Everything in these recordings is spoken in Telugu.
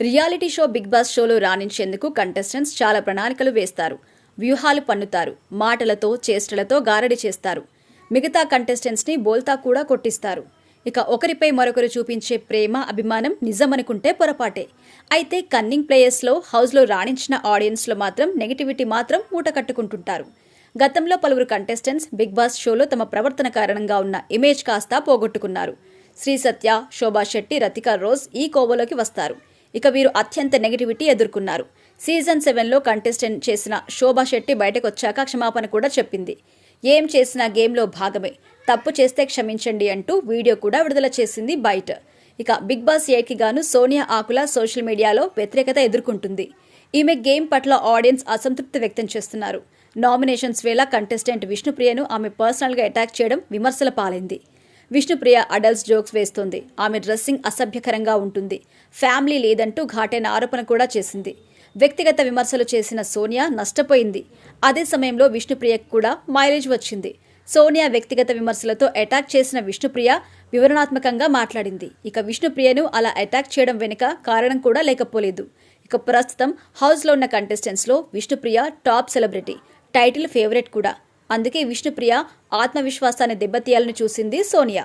రియాలిటీ షో బిగ్ బాస్ షోలో రాణించేందుకు కంటెస్టెంట్స్ చాలా ప్రణాళికలు వేస్తారు. వ్యూహాలు పన్నుతారు. మాటలతో చేష్టలతో గారడి చేస్తారు. మిగతా కంటెస్టెంట్స్ని బోల్తా కూడా కొట్టిస్తారు. ఇక ఒకరిపై మరొకరు చూపించే ప్రేమ అభిమానం నిజమనుకుంటే పొరపాటే. అయితే కన్నింగ్ ప్లేయర్స్లో హౌస్లో రాణించిన ఆడియన్స్లో మాత్రం నెగిటివిటీ మాత్రం మూట కట్టుకుంటుంటారు. గతంలో పలువురు కంటెస్టెంట్స్ బిగ్ బాస్ షోలో తమ ప్రవర్తన కారణంగా ఉన్న ఇమేజ్ కాస్త పోగొట్టుకున్నారు. శ్రీ సత్య శోభా శెట్టి రతికా రోజ్ ఈ కోవలోకి వస్తారు. ఇక వీరు అత్యంత నెగిటివిటీ ఎదుర్కొన్నారు. సీజన్ సెవెన్లో కంటెస్టెంట్ చేసిన శోభా శెట్టి బయటకు వచ్చాక క్షమాపణ కూడా చెప్పింది. ఏం చేసినా గేమ్లో భాగమే. తప్పు చేస్తే క్షమించండి అంటూ వీడియో కూడా విడుదల చేసింది బయట ఇక బిగ్ బాస్ ఏకి గాను సోనియా ఆకుల సోషల్ మీడియాలో వ్యతిరేకత ఎదుర్కొంటుంది. ఈమె గేమ్ పట్ల ఆడియన్స్ అసంతృప్తి వ్యక్తం చేస్తున్నారు. నామినేషన్స్ వేళ కంటెస్టెంట్ విష్ణుప్రియను ఆమె పర్సనల్గా అటాక్ చేయడం విమర్శల పాలైంది. విష్ణుప్రియ అడల్ట్స్ జోక్స్ వేస్తోంది. ఆమె డ్రెస్సింగ్ అసభ్యకరంగా ఉంటుంది. ఫ్యామిలీ లేదంటూ ఘాటైన ఆరోపణ కూడా చేసింది. వ్యక్తిగత విమర్శలు చేసిన సోనియా నష్టపోయింది. అదే సమయంలో విష్ణుప్రియకు కూడా మైలేజ్ వచ్చింది. సోనియా వ్యక్తిగత విమర్శలతో అటాక్ చేసిన విష్ణుప్రియ వివరణాత్మకంగా మాట్లాడింది. ఇక విష్ణుప్రియను అలా అటాక్ చేయడం వెనుక కారణం కూడా లేకపోలేదు. ఇక ప్రస్తుతం హౌస్లో ఉన్న కంటెస్టెంట్స్లో Vishnupriya top celebrity title favourite కూడా. అందుకే విష్ణుప్రియ ఆత్మవిశ్వాసాన్ని దెబ్బతీయాలని చూసింది సోనియా.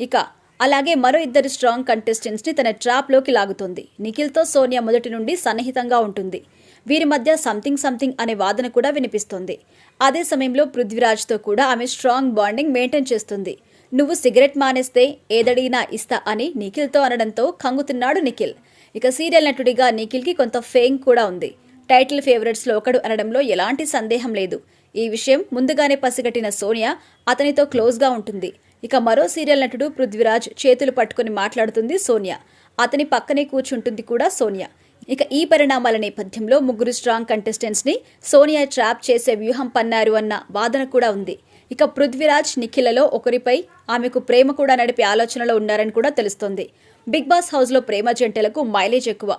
ఇక అలాగే మరో ఇద్దరు స్ట్రాంగ్ కంటెస్టెంట్స్ని తన ట్రాప్లోకి లాగుతుంది. నిఖిల్తో సోనియా మొదటి నుండి సన్నిహితంగా ఉంటుంది. వీరి మధ్య సంథింగ్ సంథింగ్ అనే వాదన కూడా వినిపిస్తుంది. అదే సమయంలో పృథ్వీరాజ్తో కూడా ఆమె స్ట్రాంగ్ బాండింగ్ మెయింటైన్ చేస్తుంది. నువ్వు సిగరెట్ మానేస్తే ఏదడిగినా ఇస్తా అని నిఖిల్తో అనడంతో కంగుతున్నాడు నిఖిల్. ఇక సీరియల్ నటుడిగా నిఖిల్కి కొంత ఫేమ్ కూడా ఉంది. టైటిల్ ఫేవరెట్స్లో ఒకడు అనడంలో ఎలాంటి సందేహం లేదు. ఈ విషయం ముందుగానే పసిగట్టిన సోనియా అతనితో క్లోజ్గా ఉంటుంది. ఇక మరో సీరియల్ నటుడు పృథ్వీరాజ్ చేతులు పట్టుకుని మాట్లాడుతుంది సోనియా. అతని పక్కనే కూర్చుంటుంది కూడా సోనియా. ఇక ఈ పరిణామాల నేపథ్యంలో ముగ్గురు స్ట్రాంగ్ కంటెస్టెంట్స్ని సోనియా ట్రాప్ చేసే వ్యూహం పన్నారు అన్న వాదన కూడా ఉంది. ఇక పృథ్వీరాజ్ నిఖిలలో ఒకరిపై ఆమెకు ప్రేమ కూడా నడిపే ఆలోచనలో ఉన్నారని కూడా తెలుస్తోంది. బిగ్ బాస్ హౌస్లో ప్రేమ జంటలకు మైలేజ్ ఎక్కువ.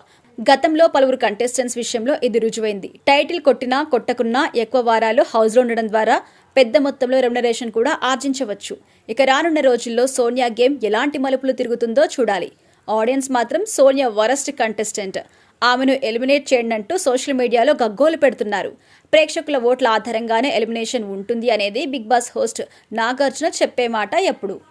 గతంలో పలువురు కంటెస్టెంట్స్ విషయంలో ఇది రుజువైంది. టైటిల్ కొట్టినా కొట్టకున్నా ఎక్కువ వారాలు హౌస్లో ఉండడం ద్వారా పెద్ద మొత్తంలో రెమ్యునరేషన్ కూడా ఆర్జించవచ్చు. ఇక రానున్న రోజుల్లో సోనియా గేమ్ ఎలాంటి మలుపులు తిరుగుతుందో చూడాలి. ఆడియన్స్ మాత్రం సోనియా వరస్ట్ కంటెస్టెంట్. ఆమెను ఎలిమినేట్ చేయండి అంటూ సోషల్ మీడియాలో గగ్గోలు పెడుతున్నారు. ప్రేక్షకుల ఓట్ల ఆధారంగానే ఎలిమినేషన్ ఉంటుంది అనేది బిగ్ బాస్ హోస్ట్ నాగార్జున చెప్పే మాట ఎప్పుడు?